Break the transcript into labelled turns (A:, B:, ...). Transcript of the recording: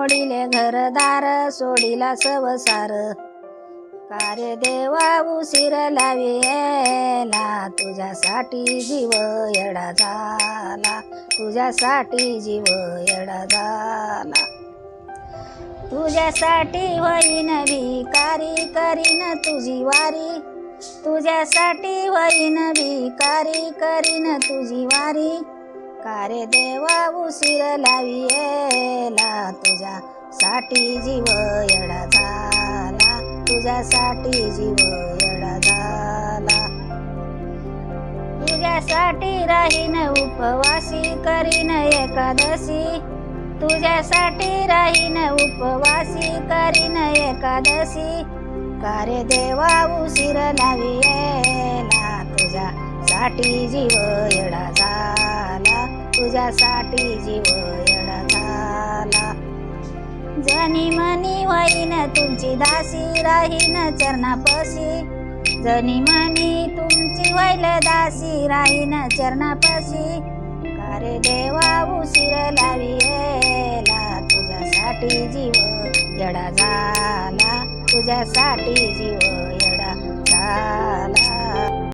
A: सोडिले घरदार सोडिला सवसार. कार्य देवा उशीर लावेला तुझ्यासाठी जीव येडा झाला तुझ्यासाठी जीव येडा झाला. तुझ्यासाठी होईन भिकारी करीन तुझी वारी तुझ्यासाठी होईन भिकारी करीन तुझी वारी. कारे देवा उशीर लावियेला तुझ्या साठी जीव एडा झाला. तुझ्यासाठी जीव एडा झाला. तुझ्यासाठी राहीन उपवासी करीन एकादशी. तुझ्यासाठी राहीन उपवासी करीन एकादशी. कारे देवा उशीर लावियेला तुझ्या साठी जीव एडा झाला. तुझ्यासाठी जीव येडा झाला जनी मनी होईन तुमची दासी राहीन चरणापशी. जनी मनी तुमची वैल दासी राहीन चरणापशी. कारे देवा उशीर लावी येला तुझ्यासाठी जीव येडा झाला. तुझ्यासाठी जीव